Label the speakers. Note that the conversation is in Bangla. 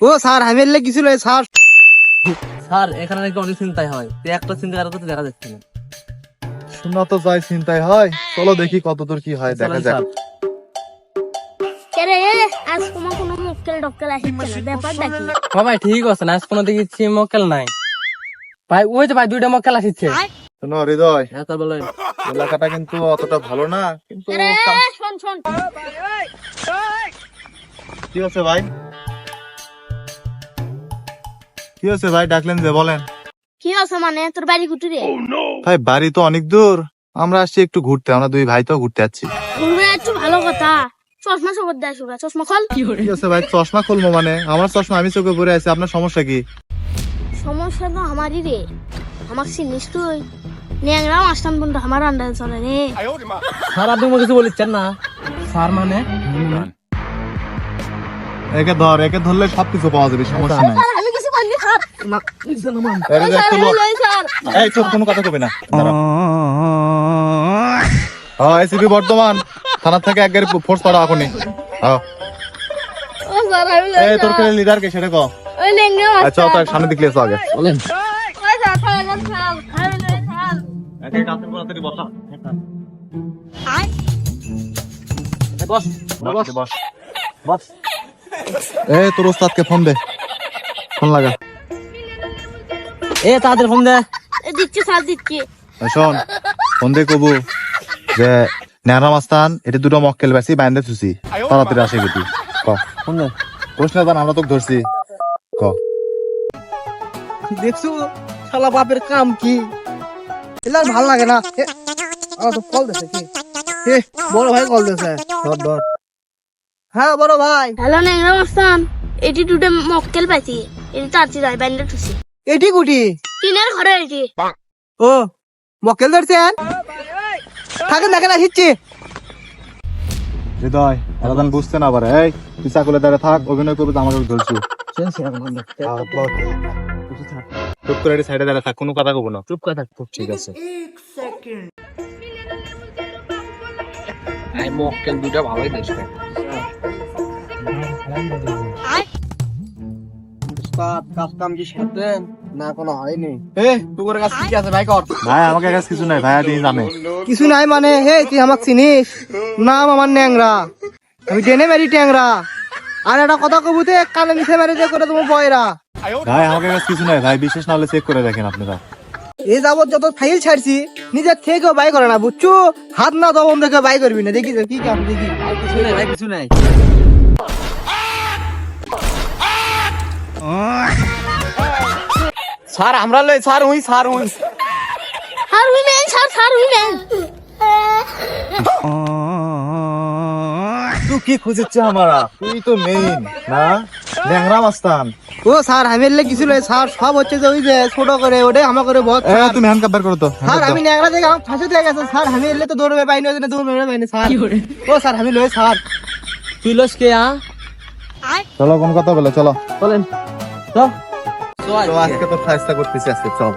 Speaker 1: ও স্যার আমি এলে কিছু নয় স্যার।
Speaker 2: স্যার এখানে নাকি অনেক চিন্তাই হয়। তো একটা চিন্তা করার কথা দেখা যাচ্ছে না।
Speaker 3: শোনা তো যাই চিন্তায় হয় চলো দেখি কতদূর কি হয় দেখা যাক।
Speaker 4: কেরে আজ তোমার কোনো মক্কেল টক্কেল আসছে না ব্যাপারটা কি?
Speaker 2: ও ভাই ঠিক আছে না আজ কোনো দেখছি মক্কেল নাই। ভাই ওই তো ভাই দুইটা মক্কেল আসছে
Speaker 3: শোনো হৃদয়
Speaker 2: হ্যাঁ বলেন
Speaker 3: এলাকাটা কিন্তু অতটা ভালো না কিন্তু
Speaker 4: কেরে শোন শোন।
Speaker 3: কি হচ্ছে ভাই? কি হচ্ছে ভাই? ডাকলেন যে বলেন।
Speaker 4: কি আছে মানে? তোর বাড়ি কুটুরে
Speaker 3: ভাই বাড়ি তো অনেক দূর। আমরা আসছি একটু ঘুরতে। আমরা দুই ভাই তো ঘুরতে যাচ্ছি।
Speaker 4: ঘুরবে একটু ভালো কথা। চশমা সবর দেয় সুগা চশমা খল।
Speaker 3: ঠিক আছে ভাই? চশমা খুলবো মানে? আমার চশমা আমি চোখে পরে আছি। আপনার সমস্যা কি?
Speaker 4: সমস্যা তো আমারই রে। আমার চিনিস তুই? ন্যাংরা মাস্টান বন্ধু। আমার আন্ডারে চলে রে।
Speaker 2: স্যার আপনি আমাকে কিছু বলেছেন না? স্যার মানে?
Speaker 3: একে ধর একে ধরলে সবকিছু পাওয়া যাবে সমস্যা নাই
Speaker 4: স্যার, আমি কিছু বলিনি স্যার
Speaker 3: এই চুপ কোনো কথা কবে না। হ্যাঁ এসিপি বর্তমান। থেকে এক গাড়ি ফোর্স এখনই। হ্যাঁ এই তোর কে লিডার কে সেটা কো। আচ্ছা তো সামনে এসো আগে।
Speaker 2: বলেন। বস।
Speaker 3: বস। এই তোর ওস্তাদকে ফোন দে। ফোন লাগা।
Speaker 2: এ তাদের ফোন দে।
Speaker 4: দিচ্ছি দিচ্ছি।
Speaker 3: শোন ফোন দে কবু যে নেহরা মাস্তান এটা দুটো মক্কেল বেশি বাইন্দে থুসি। তাড়াতাড়ি আসে গেটি ক।
Speaker 2: ফোন দে।
Speaker 3: না আমরা তোকে ধরছি ক।
Speaker 1: দেখছ শালা বাপের কাম কি? এলা ভালো লাগে না। তো কল দিছে কি? এ বড় ভাই কল দিছে। ধর ধর। হ্যাঁ বড় ভাই।
Speaker 4: হ্যালো এটি দুটো মক্কেল পাইছি এটি তাড়াতাড়ি যাই ব্যান্ডেড হচ্ছে
Speaker 1: এটি গুটি
Speaker 4: টিনের ঘরে এটি।
Speaker 1: ও মক্কেল ধরছেন থাকেন দেখেন আসিচ্ছি।
Speaker 3: হৃদয় এরা বুঝতে না পারে। এই তুই চাকুলে দাঁড়িয়ে থাক অভিনয় করবে তো আমাকে ধরছু। চুপ করে সাইডে দাঁড়িয়ে থাক কোনো কথা কব না।
Speaker 2: চুপ করে থাকতো
Speaker 3: ঠিক আছে।
Speaker 2: মক্কেল দুইটা ভালোই দেখবে
Speaker 1: কাজ কাম কি সারতেন না কোনো হয়নি। এ তোর কাছে কি আছে ভাই কর।
Speaker 3: ভাই আমাকে কাছে কিছু নাই ভাইয়া দিন জানে।
Speaker 1: কিছু নাই মানে হে তুই আমাকে চিনিস? নাম আমার ন্যাংরা। আমি ডেনে মেরি ট্যাংরা। আর একটা কথা কবুতে কানে মিশে মেরে যে করে তোমার বয়রা।
Speaker 3: ভাই আমাকে কাছে কিছু নাই ভাই বিশেষ না হলে চেক করে দেখেন আপনারা।
Speaker 1: এই যাবত যত ফাইল ছাড়ছি নিজের থেকে বাই করে না বুঝছ? হাত না দমন দেখে বাই করবি না দেখি কি কাম দেখি
Speaker 2: কিছু নাই ভাই কিছু নাই।
Speaker 1: স্যার আমরা লই স্যার হুই স্যার হুই
Speaker 4: স্যার উই ম্যান স্যার স্যার উই ম্যান।
Speaker 3: তুই কি খুঁজেছে আমারা? তুই তো মেইন না? ল্যাংরা মাস্তান।
Speaker 1: ও স্যার আমি এলে কিছু লই স্যার সব হচ্ছে যে ওই যে ছোট করে ওটা আমার করে বহুত
Speaker 3: এ তুমি হ্যান্ড কাপ করো তো
Speaker 1: স্যার আমি ন্যাংরা দেখে আমার ফাঁসি দিয়ে গেছে স্যার আমি এলে তো দৌড়বে পাইনি ওই জন্য দৌড়বে পাইনি স্যার। ও স্যার আমি লই স্যার।
Speaker 2: তুই লস কে আ?
Speaker 3: চলো কোন কথা বলে চলো।
Speaker 2: বলেন। তো
Speaker 3: তো? আজকে তো ফাইস্তা করতেছি আজকে চল।